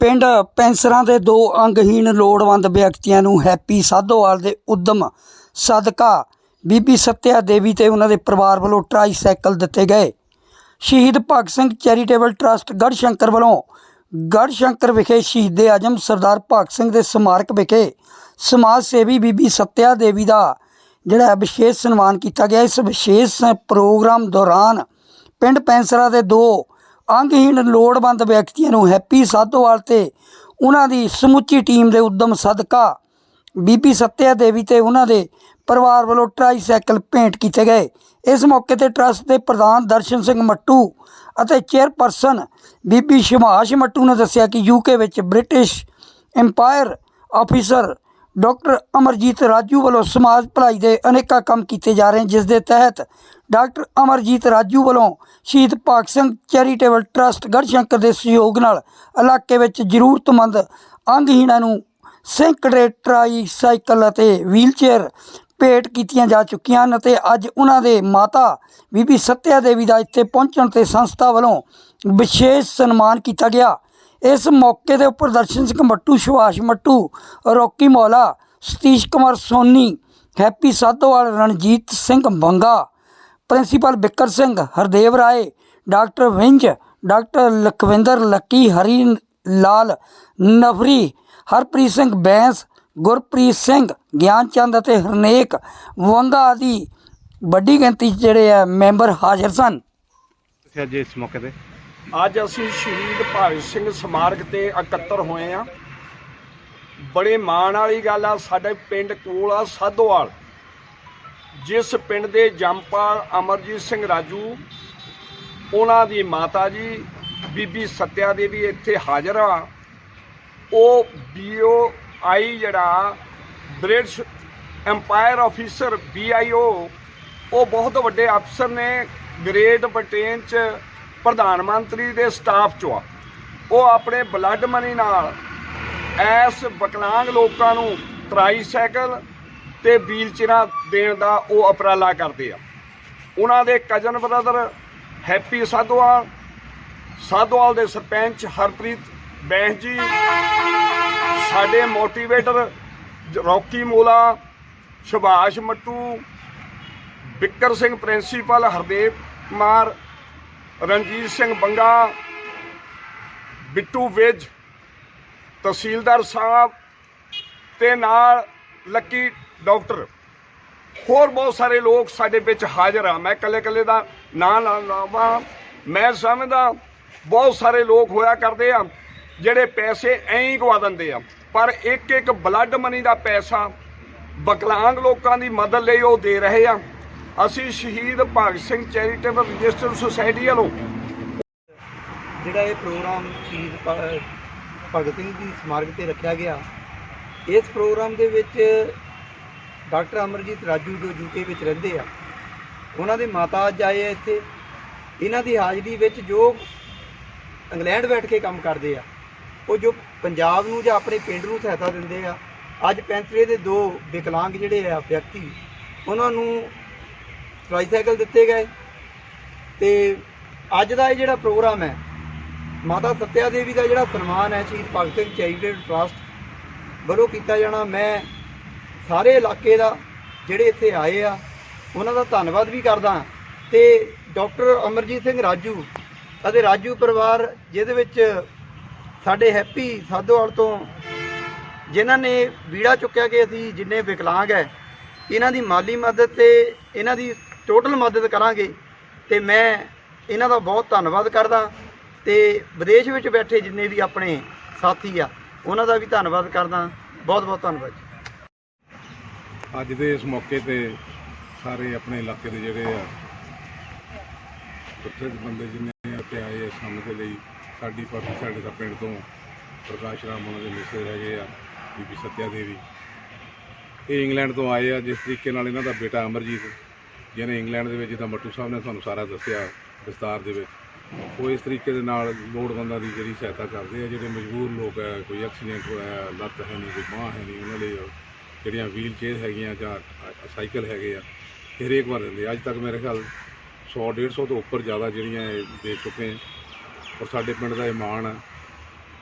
ਪਿੰਡ ਪੈਂਸਰਾਂ ਦੇ ਦੋ ਅੰਗਹੀਣ ਲੋੜਵੰਦ ਵਿਅਕਤੀਆਂ ਨੂੰ ਹੈਪੀ ਸਾਧੋਵਾਲ ਦੇ ਉਦਮ ਸਦਕਾ ਬੀਬੀ ਸੱਤਿਆ ਦੇਵੀ ਤੇ ਉਹਨਾਂ ਦੇ ਪਰਿਵਾਰ ਵੱਲੋਂ ਟਰਾਈਸਾਈਕਲ ਦਿੱਤੇ ਗਏ। ਸ਼ਹੀਦ ਭਗਤ ਸਿੰਘ ਚੈਰੀਟੇਬਲ ਟਰਸਟ ਗੜਸ਼ੰਕਰ ਵੱਲੋਂ ਗੜਸ਼ੰਕਰ ਵਿਖੇ ਸ਼ਹੀਦ ਆਜਮ ਸਰਦਾਰ ਭਗਤ ਸਿੰਘ ਦੇ ਸਮਾਰਕ ਵਿਖੇ ਸਮਾਜ ਸੇਵੀ ਬੀਬੀ ਸੱਤਿਆ ਦੇਵੀ ਦਾ ਜਿਹੜਾ ਵਿਸ਼ੇਸ਼ ਸਨਮਾਨ ਕੀਤਾ ਗਿਆ। ਇਸ ਵਿਸ਼ੇਸ਼ ਪ੍ਰੋਗਰਾਮ ਦੌਰਾਨ ਪਿੰਡ ਪੈਂਸਰਾ ਦੇ ਦੋ ਅੰਗਹੀਣ ਲੋੜਵੰਦ ਵਿਅਕਤੀਆਂ ਨੂੰ ਹੈਪੀ ਸਾਧੋਵਾਲ ਤੇ ਉਹਨਾਂ ਦੀ ਸਮੁੱਚੀ ਟੀਮ ਦੇ ਉਦਮ ਸਦਕਾ ਬੀਬੀ ਸੱਤਿਆ ਦੇਵੀ ਤੇ ਉਹਨਾਂ ਦੇ ਪਰਿਵਾਰ ਵੱਲੋਂ ਟਰਾਈਸਾਈਕਲ ਭੇਂਟ ਕੀਤੇ ਗਏ। ਇਸ ਮੌਕੇ ਤੇ ਟਰਸਟ ਦੇ ਪ੍ਰਧਾਨ ਦਰਸ਼ਨ ਸਿੰਘ ਮੱਟੂ ਅਤੇ ਚੇਅਰਪਰਸਨ ਬੀਬੀ ਸ਼ਿਮਾਸ਼ ਮੱਟੂ ਨੇ ਦੱਸਿਆ ਕਿ ਯੂਕੇ ਵਿੱਚ British empire officer doctor Amarjit Raju ਵੱਲੋਂ ਸਮਾਜ ਭਲਾਈ ਦੇ ਅਨੇਕਾਂ ਕੰਮ ਕੀਤੇ ਜਾ ਰਹੇ ਜਿਸ ਦੇ ਤਹਿਤ ਡਾਕਟਰ ਅਮਰਜੀਤ ਰਾਜੂ ਵੱਲੋਂ ਸ਼ਹੀਦ ਭਗਤ ਸਿੰਘ ਚੈਰੀਟੇਬਲ ਟਰਸਟ ਗੜਸ਼ੰਕਰ ਦੇ ਸਹਿਯੋਗ ਨਾਲ ਇਲਾਕੇ ਵਿੱਚ ਜ਼ਰੂਰਤਮੰਦ ਅੰਗਹੀਣਾਂ ਨੂੰ ਸੈਂਕੜੇ ਟਰਾਈ ਸਾਈਕਲ ਅਤੇ ਵੀਲਚੇਅਰ ਭੇਟ ਕੀਤੀਆਂ ਜਾ ਚੁੱਕੀਆਂ ਹਨ ਅਤੇ ਅੱਜ ਉਹਨਾਂ ਦੇ ਮਾਤਾ ਬੀਬੀ ਸੱਤਿਆ ਦੇਵੀ ਦਾ ਇੱਥੇ ਪਹੁੰਚਣ ਤੇ ਸੰਸਥਾ ਵੱਲੋਂ ਵਿਸ਼ੇਸ਼ ਸਨਮਾਨ ਕੀਤਾ ਗਿਆ। ਇਸ ਮੌਕੇ ਦੇ ਉੱਪਰ Darshan Singh Mattu, Subhash Mattu, Rocky Maula, Satish Kumar Soni, Happy Sadhowal, Ranjit Singh Banga principal Bikkar Singh Hardev Rai doctor Vij doctor Lakhwinder Lucky Hari Lal Nafri Harpreet Singh Bains Gurpreet Singh Gian Chand ਅਤੇ ਹਰਨੇਕ ਵੰਗਾ ਆਦਿ ਵੱਡੀ ਗਿਣਤੀ 'ਚ ਜਿਹੜੇ ਆ member ਹਾਜ਼ਰ ਸਨ। ਸੀ ਅੱਜ ਇਸ ਮੌਕੇ ਤੇ? ਅੱਜ ਅਸੀਂ ਸ਼ਹੀਦ ਭਗਤ ਸਿੰਘ ਸਮਾਰਕ ਤੇ ਇਕੱਤਰ ਹੋਏ ਆ ਬੜੇ ਮਾਣ ਵਾਲੀ ਗੱਲ ਆ ਸਾਡੇ ਪਿੰਡ ਕੋਲ ਆ ਸਾਧੋਵਾਲ। ਜਿਸ ਪਿੰਡ ਦੇ ਜੰਪਾਲ ਅਮਰਜੀਤ ਸਿੰਘ ਰਾਜੂ, ਉਹਨਾਂ ਦੀ ਮਾਤਾ ਜੀ, ਬੀਬੀ ਸਤਿਆ ਦੇਵੀ ਇੱਥੇ ਹਾਜ਼ਰ ਆ। ਉਹ ਬੀਓ ਆਈ ਜਿਹੜਾ ਬ੍ਰਿਟਿਸ਼ ਐਮਪਾਇਰ ਆਫੀਸਰ ਬੀਆਈਓ ਉਹ ਬਹੁਤ ਵੱਡੇ ਅਫਸਰ ਨੇ, ਗ੍ਰੇਟ ਬ੍ਰਿਟੇਨ ਚ ਪ੍ਰਧਾਨ ਮੰਤਰੀ ਦੇ ਸਟਾਫ ਚੋਂ ਆ। ਉਹ ਆਪਣੇ ਬਲੱਡ ਮਨੀ ਨਾਲ ਐਸ ਵਿਕਲਾਂਗ ਲੋਕਾਂ ਨੂੰ ਟਰਾਈਸਾਈਕਲ ਤੇ ਵੀਲਚੇਅਰਾਂ ਦੇਣ ਦਾ ਉਹ ਉਪਰਾਲਾ ਕਰਦੇ ਆ। ਉਹਨਾਂ ਦੇ cousin brother Happy Sadhowal Sadhowal ਦੇ ਸਰਪੰਚ ਹਰਪ੍ਰੀਤ ਬੈਂਸ ਜੀ, ਸਾਡੇ motivator Rocky Maula, Subhash Mattu, Bikkar Singh principal Hardev Kumar, Ranjit Singh Banga, Bittu Vij, tehsildar sahib ਤੇ ਨਾਲ ਲੱਕੀ ਡਾਕਟਰ, ਹੋਰ ਬਹੁਤ ਸਾਰੇ ਲੋਕ ਸਾਡੇ ਵਿੱਚ ਹਾਜ਼ਰ ਆ। ਮੈਂ ਇਕੱਲੇ ਇਕੱਲੇ ਦਾ ਨਾਂ ਨਾ ਲਾਵਾਂ। ਮੈਂ ਸਮਝਦਾ ਬਹੁਤ ਸਾਰੇ ਲੋਕ ਹੋਇਆ ਕਰਦੇ ਆ, ਜਿਹੜੇ ਪੈਸੇ ਐਂ ਹੀ ਗਵਾ ਦਿੰਦੇ ਆ। ਪਰ ਇੱਕ ਇੱਕ ਬਲੱਡ ਮਨੀ ਦਾ ਪੈਸਾ ਵਿਕਲਾਂਗ ਲੋਕਾਂ ਦੀ ਮਦਦ ਲਈ ਉਹ ਦੇ ਰਹੇ ਆ। ਅਸੀਂ Shaheed Bhagat Singh charitable register society ਵੱਲੋਂ ਜਿਹੜਾ ਇਹ ਪ੍ਰੋਗਰਾਮ ਸ਼ਹੀਦ ਭਗਤ ਸਿੰਘ ਦੀ ਸਮਾਰਕ ਤੇ ਰੱਖਿਆ ਗਿਆ, ਇਸ ਪ੍ਰੋਗਰਾਮ ਦੇ ਵਿੱਚ ਡਾਕਟਰ ਅਮਰਜੀਤ ਰਾਜੂ ਜੋ ਯੂਕੇ ਵਿੱਚ ਰਹਿੰਦੇ ਆ, ਉਹਨਾਂ ਦੇ ਮਾਤਾ ਅੱਜ ਆਏ ਆ ਇੱਥੇ। ਇਹਨਾਂ ਦੀ ਹਾਜ਼ਰੀ ਵਿੱਚ ਜੋ ਇੰਗਲੈਂਡ ਬੈਠ ਕੇ ਕੰਮ ਕਰਦੇ ਆ, ਉਹ ਜੋ ਪੰਜਾਬ ਨੂੰ ਜਾਂ ਆਪਣੇ ਪਿੰਡ ਨੂੰ ਸਹਾਇਤਾ ਦਿੰਦੇ ਆ, ਅੱਜ ਪੈਂਤਰੇ ਦੇ ਦੋ ਵਿਕਲਾਂਗ ਜਿਹੜੇ ਆ ਵਿਅਕਤੀ, ਉਹਨਾਂ ਨੂੰ ਟ੍ਰਾਈਸਾਈਕਲ ਦਿੱਤੇ ਗਏ ਤੇ ਅੱਜ ਦਾ ਇਹ ਜਿਹੜਾ ਪ੍ਰੋਗਰਾਮ ਹੈ, ਮਾਤਾ ਸਤਿਆ ਦੇਵੀ ਦਾ ਜਿਹੜਾ ਸਨਮਾਨ ਹੈ, ਸ਼ਹੀਦ ਭਗਤ ਸਿੰਘ ਚੈਰੀਟੇਬਲ ਟਰਸਟ ਵੱਲੋਂ ਕੀਤਾ ਜਾਣਾ, ਮੈਂ ਸਾਰੇ ਇਲਾਕੇ ਦਾ ਜਿਹੜੇ ਇੱਥੇ ਆਏ ਆ, ਉਹਨਾਂ ਦਾ ਧੰਨਵਾਦ ਵੀ ਕਰਦਾ ਤੇ ਡਾਕਟਰ ਅਮਰਜੀਤ ਸਿੰਘ ਰਾਜੂ ਅਤੇ ਰਾਜੂ ਪਰਿਵਾਰ, ਜਿਹਦੇ ਵਿੱਚ ਸਾਡੇ ਹੈਪੀ ਸਾਧੋਵਾਲ ਤੋਂ ਜਿਨ੍ਹਾਂ ਨੇ ਵੀੜਾ ਚੁੱਕਿਆ ਕਿ ਅਸੀਂ ਜਿੰਨੇ ਵਿਕਲਾਂਗ ਹੈ, ਇਹਨਾਂ ਦੀ ਮਾਲੀ ਮਦਦ ਤੇ ਇਹਨਾਂ ਦੀ ਟੋਟਲ ਮਦਦ ਕਰਾਂਗੇ ਤੇ ਮੈਂ ਇਹਨਾਂ ਦਾ ਬਹੁਤ ਧੰਨਵਾਦ ਕਰਦਾ ਤੇ ਵਿਦੇਸ਼ ਵਿੱਚ ਬੈਠੇ ਜਿੰਨੇ ਵੀ ਆਪਣੇ ਸਾਥੀ ਆ, ਉਹਨਾਂ ਦਾ ਵੀ ਧੰਨਵਾਦ ਕਰਦਾ। ਬਹੁਤ ਬਹੁਤ ਧੰਨਵਾਦ ਜੀ। ਅੱਜ ਦੇ ਇਸ ਮੌਕੇ ਤੇ ਸਾਰੇ ਆਪਣੇ ਇਲਾਕੇ ਦੇ ਜਿਹੜੇ ਆ ਪ੍ਰਸਿੱਧ ਬੰਦੇ ਜਿੰਨੇ ਇੱਥੇ ਆਏ ਆ ਸਾਨੂੰ ਦੇ ਲਈ, ਸਾਡੀ ਪਾਰਟੀ ਸਾਡੇ ਦਾ ਪਿੰਡ ਤੋਂ ਪ੍ਰਕਾਸ਼ ਰਾਮ ਉਹਨਾਂ ਦੇ ਮਿਸਰ ਹੈਗੇ ਆ, ਬੀਬੀ ਸਤਿਆ ਦੇਵੀ। ਇਹ ਇੰਗਲੈਂਡ ਤੋਂ ਆਏ ਆ, ਜਿਸ ਤਰੀਕੇ ਨਾਲ ਇਹਨਾਂ ਦਾ ਬੇਟਾ ਅਮਰਜੀਤ, ਜਿਹਨੇ ਇੰਗਲੈਂਡ ਦੇ ਵਿੱਚ ਜਿੱਦਾਂ ਮੱਟੂ ਸਾਹਿਬ ਨੇ ਤੁਹਾਨੂੰ ਸਾਰਾ ਦੱਸਿਆ ਵਿਸਤਾਰ ਦੇ ਵਿੱਚ, ਉਹ ਇਸ ਤਰੀਕੇ ਦੇ ਨਾਲ ਲੋੜਵੰਦਾਂ ਦੀ ਜਿਹੜੀ ਸਹਾਇਤਾ ਕਰਦੇ ਆ, ਜਿਹੜੇ ਮਜਬੂਰ ਲੋਕ ਹੈ ਕੋਈ ਐਕਸੀਡੈਂਟ ਹੋਇਆ, ਲੱਤ ਹੈ ਨਹੀਂ, ਕੋਈ ਬਾਂਹ ਹੈ ਨਹੀਂ, ਉਹਨਾਂ ਲਈ ਜਿਹੜੀਆਂ ਵੀਲ ਚੇਅਰ ਹੈਗੀਆਂ ਜਾਂ ਸਾਈਕਲ ਹੈਗੇ ਆ, ਇਹ ਹਰੇਕ ਵਾਰ ਦਿੰਦੇ ਅੱਜ ਤੱਕ ਮੇਰੇ ਖਿਆਲ 100 150 ਤੋਂ ਉੱਪਰ ਜ਼ਿਆਦਾ ਜਿਹੜੀਆਂ ਇਹ ਦੇ ਚੁੱਕੇ ਆ। ਔਰ ਸਾਡੇ ਪਿੰਡ ਦਾ ਇਹ ਮਾਣ ਆ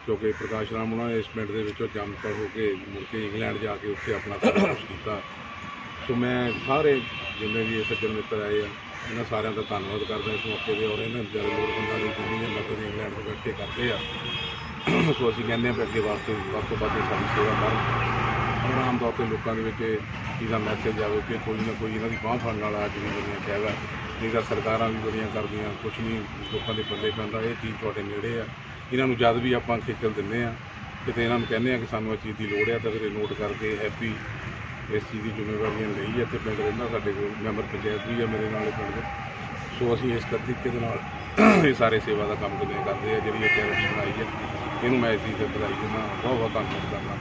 ਕਿਉਂਕਿ ਪ੍ਰਕਾਸ਼ ਰਾਮ ਉਹਨਾਂ ਨੇ ਇਸ ਪਿੰਡ ਦੇ ਵਿੱਚੋਂ ਜੰਮ ਹੋ ਕੇ ਮੁੜ ਕੇ ਇੰਗਲੈਂਡ ਜਾ ਕੇ ਉੱਥੇ ਆਪਣਾ ਸਾਰਾ ਕੁਛ ਕੀਤਾ। ਸੋ ਮੈਂ ਸਾਰੇ ਜਿੰਨੇ ਵੀ ਸੱਜਣ ਮਿੱਤਰ ਆਏ ਆ, ਇਹਨਾਂ ਸਾਰਿਆਂ ਦਾ ਧੰਨਵਾਦ ਕਰਦਾ ਇਸ ਮੌਕੇ ਦੇ ਔਰ ਇਹਨਾਂ ਜਿਹੜੇ ਲੋੜਵੰਦਾਂ ਦੀ ਜਿੰਨੀ ਵੀ ਮਦਦ ਇੰਗਲੈਂਡ ਤੋਂ ਬੈਠੇ ਕਰਦੇ ਆ, ਸੋ ਅਸੀਂ ਕਹਿੰਦੇ ਹਾਂ ਵੀ ਅੱਗੇ ਵਾਸਤੇ ਵੱਧ ਤੋਂ ਵੱਧ ਇਹ ਸਾਡੀ ਸੇਵਾ ਕਰਨ। ਔਰ ਆਮ ਤੌਰ ਤੇ ਲੋਕਾਂ ਦੇ ਵਿੱਚ ਇਹਦਾ ਮੈਸੇਜ ਆਵੇ ਕਿ ਕੋਈ ਨਾ ਕੋਈ ਇਹਨਾਂ ਦੀ ਬਾਂਹ ਫੜਨ ਵਾਲਾ ਅੱਜ ਵੀ ਦੁਨੀਆ 'ਚ ਹੈਗਾ। ਨਹੀਂ ਤਾਂ ਸਰਕਾਰਾਂ ਵੀ ਬੜੀਆਂ ਕਰਦੀਆਂ ਕੁਝ ਨਹੀਂ, ਲੋਕਾਂ ਦੇ ਪੱਲੇ ਪੈਂਦਾ, ਇਹ ਚੀਜ਼ ਤੁਹਾਡੇ ਨੇੜੇ ਆ। ਇਹਨਾਂ ਨੂੰ ਜਦ ਵੀ ਆਪਾਂ ਖੇਚਲ ਦਿੰਦੇ ਆ ਕਿਤੇ ਇਹਨਾਂ ਨੂੰ ਕਹਿੰਦੇ ਆ ਕਿ ਸਾਨੂੰ ਇਹ ਚੀਜ਼ ਦੀ ਲੋੜ ਆ, ਤਾਂ ਫਿਰ ਇਹ ਨੋਟ ਕਰਕੇ ਹੈਪੀ ਇਸ ਚੀਜ਼ ਦੀ ਜ਼ਿੰਮੇਵਾਰੀਆਂ ਲਈ ਹੈ ਤੇ ਪਿੰਡ ਰਹਿੰਦਾ, ਸਾਡੇ ਕੋਲ ਮੈਂਬਰ ਪੰਚਾਇਤ ਵੀ ਆ ਮੇਰੇ ਨਾਲ ਇਹ ਪਿੰਡ ਦੇ। ਸੋ ਅਸੀਂ ਇਸ ਤਰੀਕੇ ਦੇ ਨਾਲ ਇਹ ਸਾਰੇ ਸੇਵਾ ਦਾ ਕੰਮ ਕਿਵੇਂ ਕਰਦੇ ਆ, ਜਿਹੜੀ ਇਹ ਚੈਰਿਟੀ ਬਣਾਈ ਹੈ ਇਹਨੂੰ ਮੈਂ ਇਸ ਚੀਜ਼ ਤੇ ਵਧਾਈ ਦਿੰਦਾ ਬਹੁਤ ਬਹੁਤ ਧੰਨਵਾਦ ਕਰਦਾ।